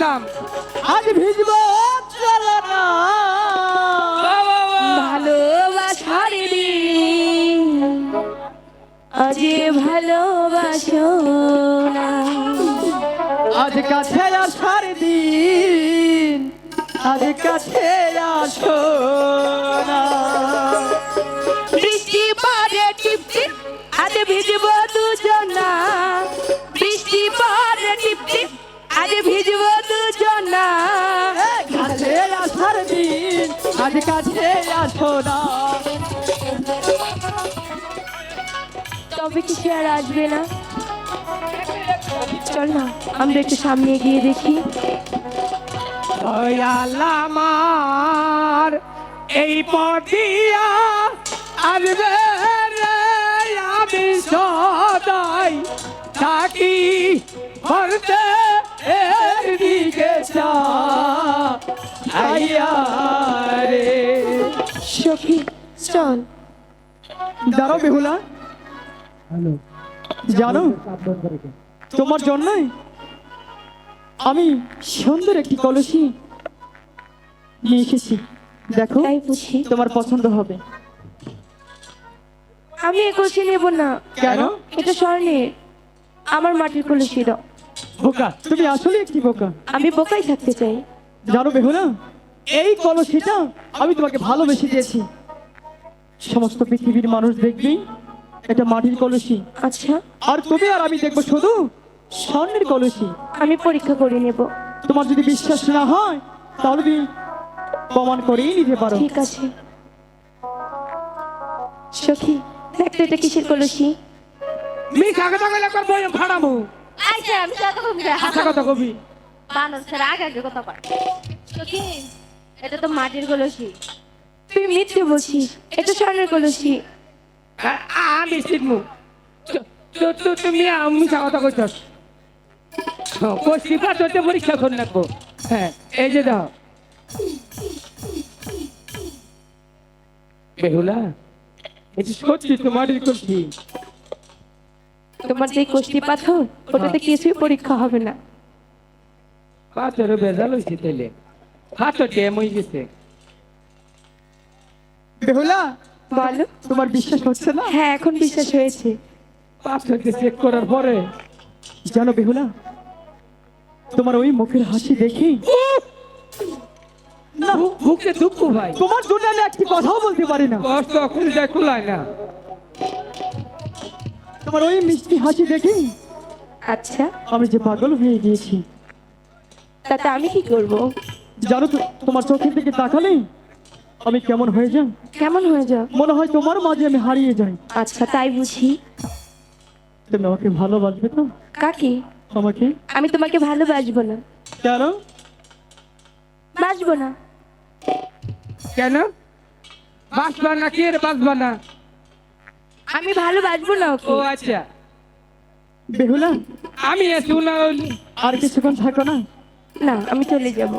থাম আজ ভিজব চলো না। ভালোবাসার আজ ভালোবাসো না। আজ কাছে আসার দিন আজ কাছে আসো কাছে আসো না। তবে কি সে আর আসবে না? চল না, আমরা একটু সামনে গিয়ে দেখি। আমার, এই পথিয়া আসবে আমি সদাই থাকি। ভরতে এর দিকে রে। সখী চল। জানো বেহুলা। জানো তোমার জন্যই আমি সুন্দর একটি কলসি নিয়ে এসেছি। দেখো তোমার পছন্দ হবে। আমি এ কলসি নেব না। কেন? এটা স্বর্ণের। আমার মাটির কলসি দাও। বোকা তুমি আসলে একটি বোকা? আমি বোকাই থাকতে চাই। জানো বেহুলা এই কলসিটা আমি তোমাকে ভালোবেসে দিয়েছি। সমস্ত পৃথিবীর মানুষ দেখবি এটা মাটির কলসি। আচ্ছা। আর তুমি আর আমি দেখব শুধু স্বর্ণের কলসি। আমি পরীক্ষা করে নেব। তোমার যদি বিশ্বাস না হয় তাহলে তুমি প্রমাণ করেই নিতে পারো। ঠিক আছে। সখী দেখ তো এটা কিসের কলসি? মিঠা কথা কইলে কর বই ফাড়ামু আইসা আমি সাথে কবি। আশা কথা কবি। বানর ছেড়ে আগে আগে কথা কয়। সখী এটা তো মাটির কলসি। তুই মিথ্যে বলছিস এটা স্বর্ণের কলসি। আ- আমি তো তুমি কথা কইছস কষ্টি পাথরতে পরীক্ষা করে রাখব হ্যাঁ এই যে দাও। বেহুলা এটা সত্যি তোমারই করছি তোমার যে কোষ্টি পাথর ওটাতে কিছুই পরীক্ষা হবে না। পাথরে ভেজাল হয়েছে তাইলে। পাথর ড্যাম হয়ে গেছে। বেহুলা বলো। তোমার বিশ্বাস হচ্ছে না? হ্যাঁ এখন বিশ্বাস হয়েছে। পাথরকে চেক করার পরে। জানো বেহুলা তোমার ওই মুখের হাসি দেখি না বুকে দুঃখ ভাই। তোমার জন্য আমি একটি কথাও বলতে পারি না। কষ্ট খুলে যায় খোলায় না। তোমার ওই মিষ্টি হাসি দেখি আচ্ছা। আমি যে পাগল হয়ে গিয়েছি। তাতে আমি কি করব? জানো তো তোমার চোখের দিকে তাকালে আমি কেমন হয়ে যাই। কেমন হয়ে যাও? মনে হয় তোমার মাঝে আমি হারিয়ে যাই। আচ্ছা তাই বুঝি। তুমি আমাকে ভালোবাসবে তো? কাকি? আমাকে? আমি তোমাকে ভালোবাসবো না। কেন? বাসবো না। কেন? বাঁচবা না কে রে বাঁচবা না? আমি ভালোবাসবো না ও ওকে আচ্ছা। বেহুলা আমি আছি না আর কিছুক্ষণ থাকো না। না আমি চলে যাব।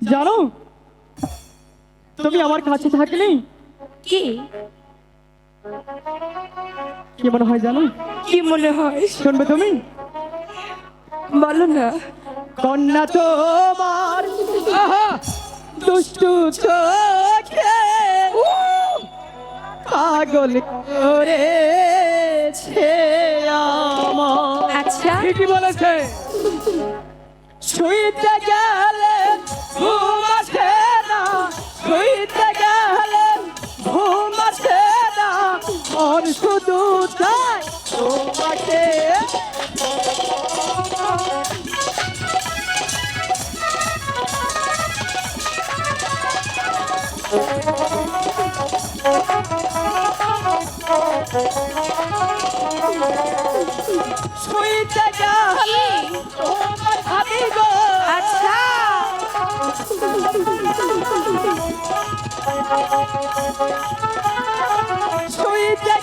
জানো তুমি আমার কাছে থাকলে? কি? কি মনে হয় জানো? কি মনে হয়? শুনবে তুমি? বলো না। কন্যা তোমার আহা, দুষ্টু চোখে পাগল করেছে আচ্ছা। কি বলেছে। শুইতে গেলে ঘুম আসে না শুইতে গেলে ঘুম আসে না। মন শুধু চায় শুইতে আচ্ছা শুইতে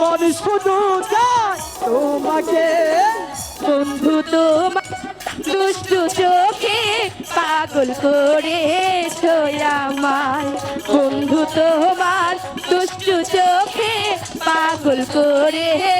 মন শুধু চায় তোমাকে বন্ধু তোমার দুষ্টু চোখে পাগল করেছ আমার বন্ধু তোমার পাগল করেছ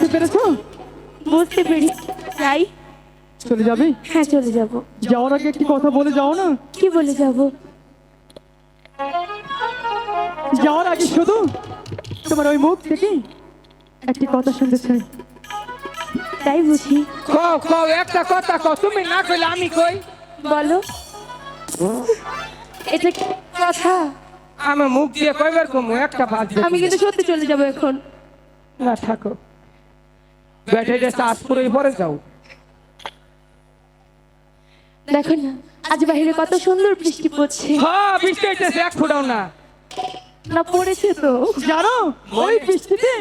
বুঝতে পেরেছ? বুঝতে পেরেছি। যাই। চলে যাবে? হ্যাঁ চলে যাব। যাওয়ার আগে একটি কথা বলে যাও না? কি বলে যাব? যাওয়ার আগে শুধু তোমার ওই মুখ থেকে একটি কথা শুনতে চাই। তাই বুঝি। কও কও একটা কথা কও তুমি না কইলে আমি কই? বলো। এটা কি কথা? আমি মুখ দিয়ে কইবার কমু একটা দিয়ে আমি কিন্তু সত্যি চলে যাব এখন। না থাকো। যে চাষ করে পরে যাও দেখো না আজ বাইরে কত সুন্দর বৃষ্টি পড়ছে হ্যাঁ বৃষ্টি হইতেছে এক ফুটাও না না পড়েছে তো জানো ওই বৃষ্টিতে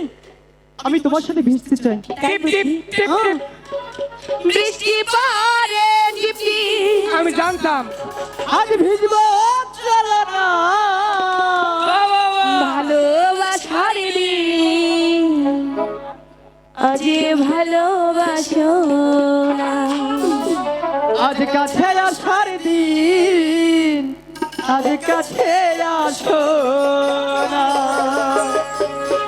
আমি তোমার সাথে ভিজতে চাই। টিপ টিপ টিপ হ্যাঁ, টিপ বৃষ্টি পড়ে আমি জানতাম। আজ ভিজবো চলো না। আজ ভালোবাসো না। আজ কাছে আসার দিন আজ কাছে আসো না।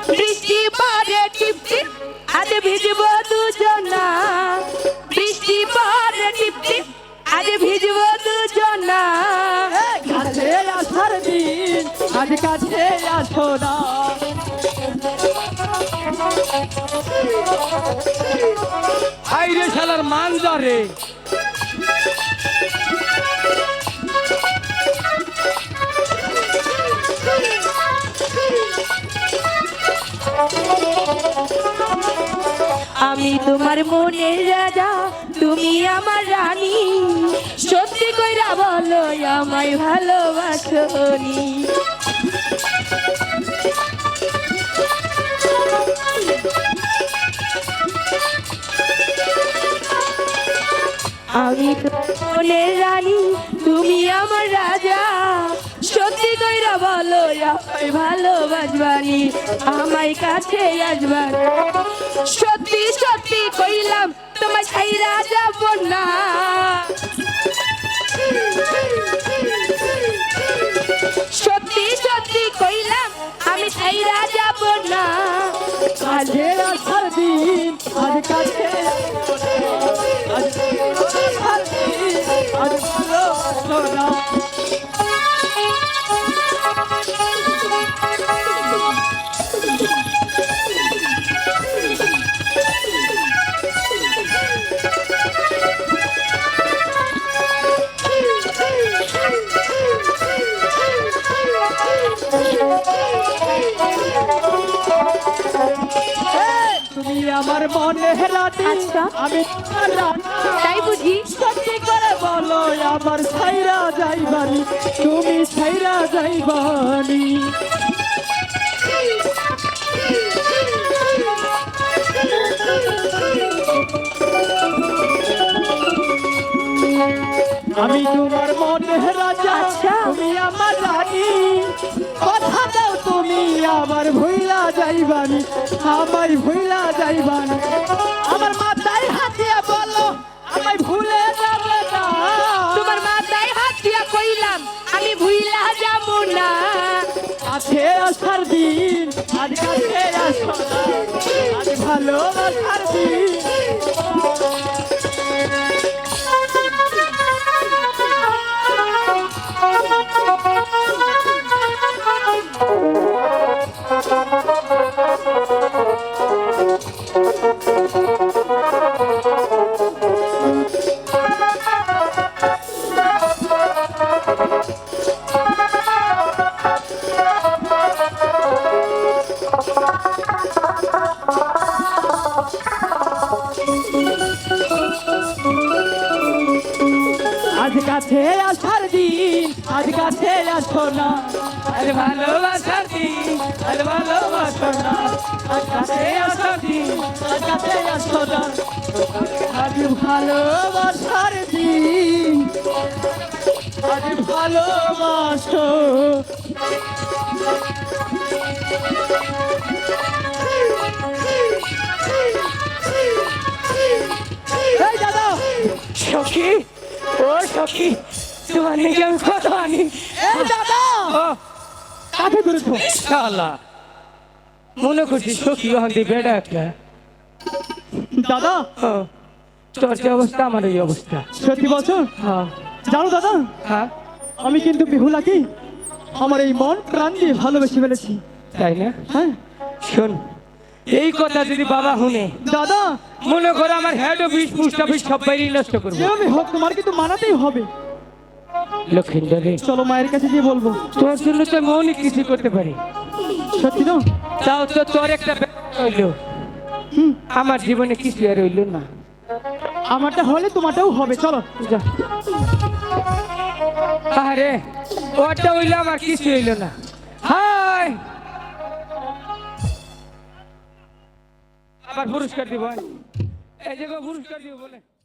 বৃষ্টি পড়ে টিপ টিপ আজ ভিজবো দুজনা। বৃষ্টি পড়ে টিপ টিপ আজ ভিজবো দুজনা। কাছে আসার দিন আজ কাছে আসো না। হাই রে শালার মানজা রে। আমি তোমার মনের রাজা, তুমি আমার রানী। সত্যি কইরা বলো, আমায় ভালোবাসনি। আমি মনের রানী, তুমি আমার রাজা। সত্যি কইরা বলো, আমায় ভালোবাসবানি, আমায় কাছে আসবার সত্যি সত্যি কইলাম তোমার ছাইরা যাব না। সত্যি সত্যি কইলাম, আমি ছাইরা যাব না। কাছে আসার দিন, আজ কাছে দিন না আমার মনে রাতে আচ্ছা। আমি। তাই বুঝি সত্যি করে বলো আমার ছাইরা যাইবানি তুমি ছাইরা যাইবানি আমি তোমার মনে রাজা আচ্ছা। তুমি আমার রানী কথা দাও তুমি আমার ভুইলা যাইবানি আমায় ভুইলা যাইবানি। আমার মাথায় হাতিয়া বলো আমায় ভুলে যাবে না। তোমার মাথায় হাত দিয়া কইলাম আমি ভুইলা যাব না। আছে আসার দিন আজ কাছে আসো না। আজ ভালোবাসার দিন কাছে আসার দিন আজ কাছে আসো না। আরে ভালোবাসার দিন আরে ভালোবাসার না। আজ কাছে আসার দিন আজ কাছে আসো না। আজ ভালোবাসার দিন আজ ভালোবাসো। ও সখী তোমার নাকি আমি। কত আনি কাছে ধরেছো? শালা। মনে করছি সখী ওখান বেড়া একটা। দাদা! তোর যে অবস্থা আমার এই অবস্থা। সত্যি বলছো? হ্যাঁ। জানো দাদা হ্যাঁ? আমি কিন্তু বিহুলাকে আমার এই মন প্রাণ দিয়ে ভালোবেসে ফেলেছি। তাই না? হ্যাঁ। শোন এই কথা যদি বাবা শুনে দাদা! মনে করো আমার হেড অফিস পোস্ট অফিস সব বাইরে নষ্ট করব। আমি হোক তোমার কিন্তু মানাতেই হবে। লক্ষিন্দরে চলো মায়ের কাছে গিয়ে বলব। তোর জন্য তো আমি অনেক কিছু করতে পারি। সত্যি না তাও তো তোর একটা হইল। আমার জীবনে কিছু আর হইল না। আমারটা হলে তোমারটাও হবে চলো। যা। আরে ওটা হইল আমার কিছু হইল না। হাই আবার পুরস্কার দিব। এই যে পুরস্কার দিব বলে।